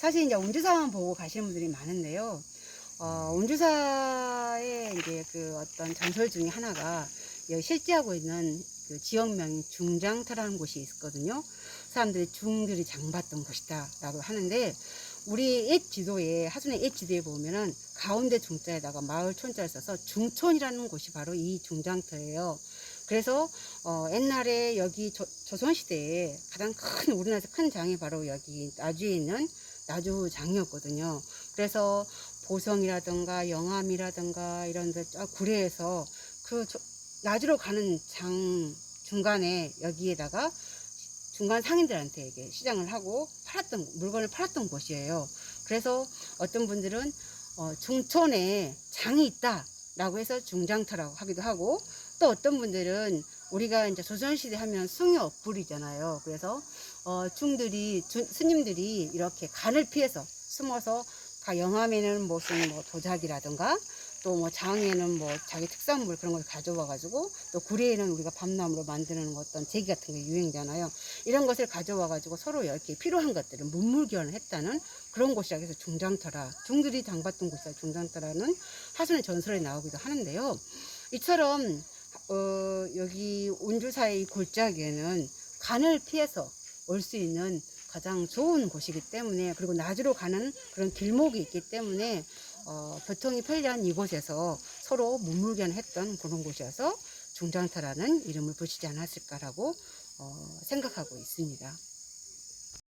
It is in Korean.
사실 이제 운주사만 보고 가시는 분들이 많은데요. 어, 운주사의 이제 그 어떤 전설 중에 하나가 실제하고 있는 그 지역명이 중장터라는 곳이 있거든요. 사람들이 중들이 장봤던 곳이다라고 하는데 우리 옛 지도에 하순의 옛 지도에 보면은 가운데 중자에다가 마을 촌자를 써서 중촌이라는 곳이 바로 이 중장터예요. 그래서 어, 옛날에 여기 조, 조선시대에 가장 큰 우리나라에서 큰 장이 바로 여기 나주에 있는 나주장이었거든요. 그래서 보성이라든가 영암이라든가 이런 데쫙 구례에서 그 조- 나주로 가는 장 중간에 여기에다가 중간 상인들한테 이게 시장을 하고 팔았던 물건을 팔았던 곳이에요. 그래서 어떤 분들은 어, 중촌에 장이 있다라고 해서 중장터라고 하기도 하고 또 어떤 분들은 우리가 이제 조선시대 하면 숭이 억불이잖아요. 그래서 어, 중들이 주- 스님들이 이렇게 간을 피해서 숨어서 가 영암에는 무슨 뭐 도자기라든가 또 뭐 장에는 뭐 자기 특산물 그런 걸 가져와 가지고 또 구리에는 우리가 밤나무로 만드는 어떤 제기 같은 게 유행이잖아요. 이런 것을 가져와 가지고 서로 이렇게 필요한 것들을 문물교환을 했다는 그런 곳이라 해서 중장터라 중들이 당받던 곳이라 중장터라는 하순의 전설에 나오기도 하는데요. 이처럼 어, 여기 운주사의 이 골짜기에는 간을 피해서 올 수 있는 가장 좋은 곳이기 때문에 그리고 나주로 가는 그런 길목이 있기 때문에 어, 교통이 편리한 이곳에서 서로 문물견했던 그런 곳이어서 중장터라는 이름을 붙이지 않았을까라고 어, 생각하고 있습니다.